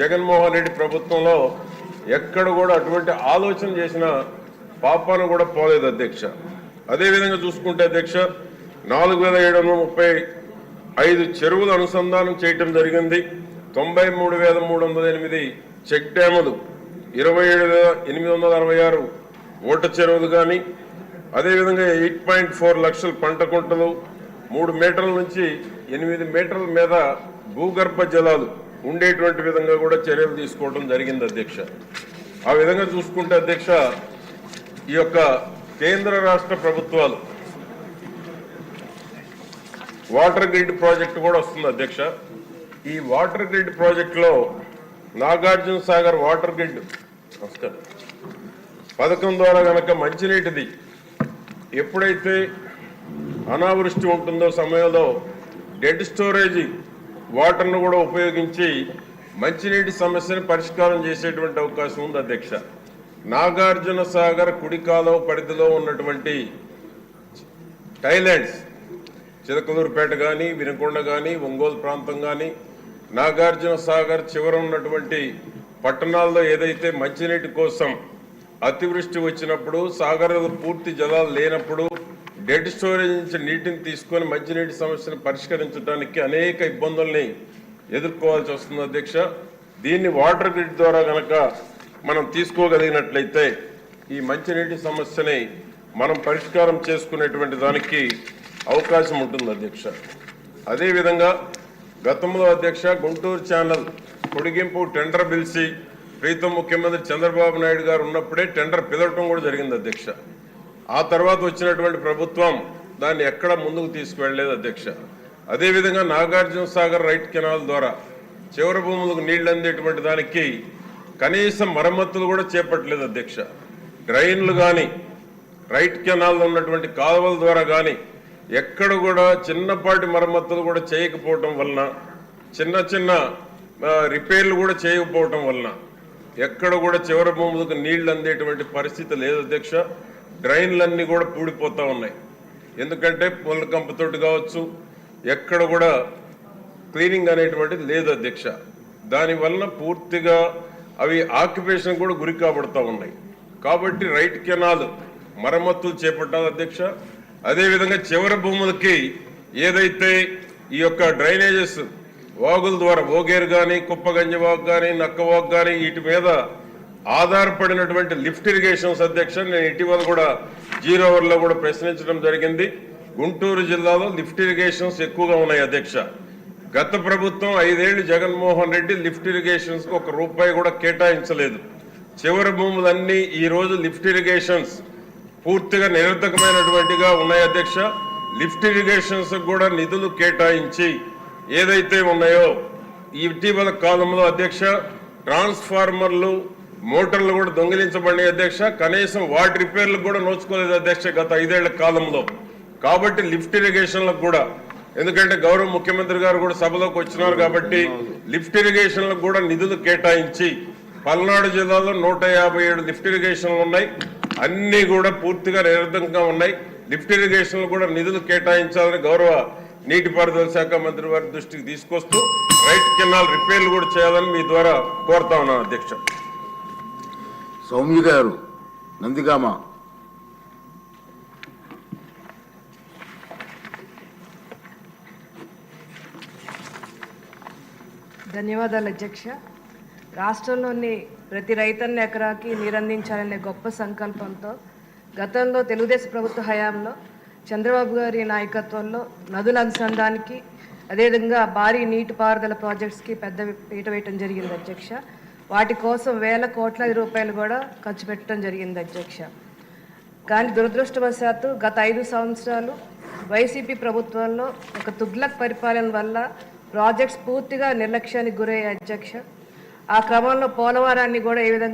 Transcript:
జగన్మోహన్ రెడ్డి ప్రభుత్వంలో ఎక్కడ కూడా అటువంటి ఆలోచన చేసిన పాపాను కూడా పోలేదు అధ్యక్ష. అదేవిధంగా చూసుకుంటే అధ్యక్ష నాలుగు వేల ఏడు వందల ముప్పై ఐదు చెరువులు అనుసంధానం చేయటం జరిగింది. తొంభై మూడు వేల మూడు వందల ఎనిమిది చెక్ డ్యాములు ఇరవై ఏడు వేల ఎనిమిది వందల అరవై ఆరు ఓట చెరువులు కానీ అదేవిధంగా ఎయిట్ పాయింట్ ఫోర్ లక్షల పంట కుంటలు మూడు మీటర్ల నుంచి ఎనిమిది మీటర్ల మీద భూగర్భ జలాలు ఉండేటువంటి విధంగా కూడా చర్యలు తీసుకోవడం జరిగింది అధ్యక్ష. ఆ విధంగా చూసుకుంటే అధ్యక్ష ఈ యొక్క కేంద్ర రాష్ట్ర ప్రభుత్వాలు వాటర్ గ్రిడ్ ప్రాజెక్ట్ కూడా వస్తుంది అధ్యక్ష. ఈ వాటర్ గ్రిడ్ ప్రాజెక్టులో నాగార్జున సాగర్ వాటర్ గ్రిడ్ నమస్కారం పథకం ద్వారా కనుక మంచినీటిది ఎప్పుడైతే అనావృష్టి ఉంటుందో సమయంలో డెడ్ స్టోరేజీ వాటర్ను కూడా ఉపయోగించి మంచినీటి సమస్యను పరిష్కారం చేసేటువంటి అవకాశం ఉంది అధ్యక్ష. నాగార్జున సాగర్ కుడి పరిధిలో ఉన్నటువంటి టైలాండ్స్ చిలకలూరుపేట కానీ వినకొండ కానీ ఒంగోలు ప్రాంతం కానీ నాగార్జున సాగర్ చివర ఉన్నటువంటి పట్టణాల్లో ఏదైతే మంచినీటి కోసం అతివృష్టి వచ్చినప్పుడు సాగర్ పూర్తి జలాలు లేనప్పుడు డెడ్ స్టోరేజ్ నుంచి నీటిని తీసుకొని మంచినీటి సమస్యను పరిష్కరించడానికి అనేక ఇబ్బందుల్ని ఎదుర్కోవాల్సి వస్తుంది అధ్యక్ష. దీన్ని వాటర్ గ్రిడ్ ద్వారా కనుక మనం తీసుకోగలిగినట్లయితే ఈ మంచినీటి సమస్యని మనం పరిష్కారం చేసుకునేటువంటి దానికి అవకాశం ఉంటుంది అధ్యక్ష. అదేవిధంగా గతంలో అధ్యక్ష గుంటూరు ఛానల్ పొడిగింపు టెండర్ పిలిచి ప్రీతం ముఖ్యమంత్రి చంద్రబాబు నాయుడు గారు ఉన్నప్పుడే టెండర్ పిలవటం కూడా జరిగింది అధ్యక్ష. ఆ తర్వాత వచ్చినటువంటి ప్రభుత్వం దాన్ని ఎక్కడ ముందుకు తీసుకువెళ్ళలేదు అధ్యక్ష. అదేవిధంగా నాగార్జున సాగర్ రైట్ కెనాల్ ద్వారా చివరి భూములకు నీళ్ళు అందేటువంటి దానికి కనీసం మరమ్మతులు కూడా చేపట్టలేదు అధ్యక్ష. డ్రైన్లు కానీ రైట్ కెనాల్లో ఉన్నటువంటి కాలువల ద్వారా కానీ ఎక్కడ కూడా చిన్నపాటి మరమ్మతులు కూడా చేయకపోవటం వలన చిన్న చిన్న రిపేర్లు కూడా చేయకపోవటం వలన ఎక్కడ కూడా చివరి భూములకు నీళ్ళు అందేటువంటి పరిస్థితి లేదు అధ్యక్ష. డ్రైన్లన్నీ కూడా పూడిపోతూ ఉన్నాయి. ఎందుకంటే పుల్ల కంపతోటి కావచ్చు ఎక్కడ కూడా క్లీనింగ్ అనేటువంటిది లేదు అధ్యక్ష. దానివలన పూర్తిగా అవి ఆక్యుపేషన్ కూడా గురి కాబడుతూ ఉన్నాయి. కాబట్టి రైట్ కెనాల్ మరమ్మతులు చేపట్టాలి అధ్యక్ష. అదేవిధంగా చివరి భూములకి ఏదైతే ఈ యొక్క డ్రైనేజెస్ వాగుల ద్వారా ఓగేరు కానీ కుప్పగంజ వాగు కానీ నక్క వాగు కానీ వీటి మీద ఆధారపడినటువంటి లిఫ్ట్ ఇరిగేషన్స్ అధ్యక్ష నేను ఇటీవల కూడా జీరో అవర్లో కూడా ప్రశ్నించడం జరిగింది. గుంటూరు జిల్లాలో లిఫ్ట్ ఇరిగేషన్స్ ఎక్కువగా ఉన్నాయి అధ్యక్ష. గత ప్రభుత్వం ఐదేళ్ళు జగన్మోహన్ రెడ్డి లిఫ్ట్ ఇరిగేషన్స్కి ఒక రూపాయి కూడా కేటాయించలేదు. చివరి భూములన్నీ ఈరోజు లిఫ్ట్ ఇరిగేషన్స్ పూర్తిగా నిరర్ధకమైనటువంటిగా ఉన్నాయి అధ్యక్ష. లిఫ్ట్ ఇరిగేషన్స్ కూడా నిధులు కేటాయించి ఏదైతే ఉన్నాయో ఇటీవల కాలంలో అధ్యక్ష ట్రాన్స్ఫార్మర్లు మోటార్లు కూడా దొంగిలించబడినాయి అధ్యక్ష. కనీసం వాటి రిపేర్లకు కూడా నోచుకోలేదు అధ్యక్ష గత ఐదేళ్ళ కాలంలో. కాబట్టి లిఫ్ట్ ఇరిగేషన్లకు కూడా ఎందుకంటే గౌరవ ముఖ్యమంత్రి గారు కూడా సభలోకి వచ్చినారు కాబట్టి లిఫ్ట్ ఇరిగేషన్లకు కూడా నిధులు కేటాయించి పల్నాడు జిల్లాలో నూట యాభై ఏడు లిఫ్ట్ ఇరిగేషన్లు ఉన్నాయి. అన్నీ కూడా పూర్తిగా నిరర్ధకంగా ఉన్నాయి. లిఫ్ట్ ఇరిగేషన్లు కూడా నిధులు కేటాయించాలని గౌరవ నీటిపారుదల శాఖ మంత్రి వారి దృష్టికి తీసుకొస్తూ రైట్ కెనాల్ రిపేర్లు కూడా చేయాలని మీ ద్వారా కోరుతా ఉన్నాను అధ్యక్ష. సౌమ్య గారు నందిగామ. ధన్యవాదాలు అధ్యక్ష. రాష్ట్రంలోని ప్రతి రైతన్న ఎకరాకి నీరందించాలనే గొప్ప సంకల్పంతో గతంలో తెలుగుదేశం ప్రభుత్వ హయాంలో చంద్రబాబు గారి నాయకత్వంలో నదుల అనుసంధానికి అదేవిధంగా భారీ నీటిపారుదల ప్రాజెక్ట్స్కి పెద్ద పీట వేయటం జరిగింది అధ్యక్ష. వాటి కోసం వేల కోట్ల రూపాయలు కూడా ఖర్చు పెట్టడం జరిగింది అధ్యక్ష. కానీ దురదృష్టవశాత్తు గత ఐదు సంవత్సరాలు వైసీపీ ప్రభుత్వంలో ఒక తుగ్లక్ పరిపాలన వల్ల ప్రాజెక్ట్స్ పూర్తిగా నిర్లక్ష్యానికి గురయ్యాయి అధ్యక్ష. ఆ క్రమంలో పోలవరాన్ని కూడా ఏ విధంగా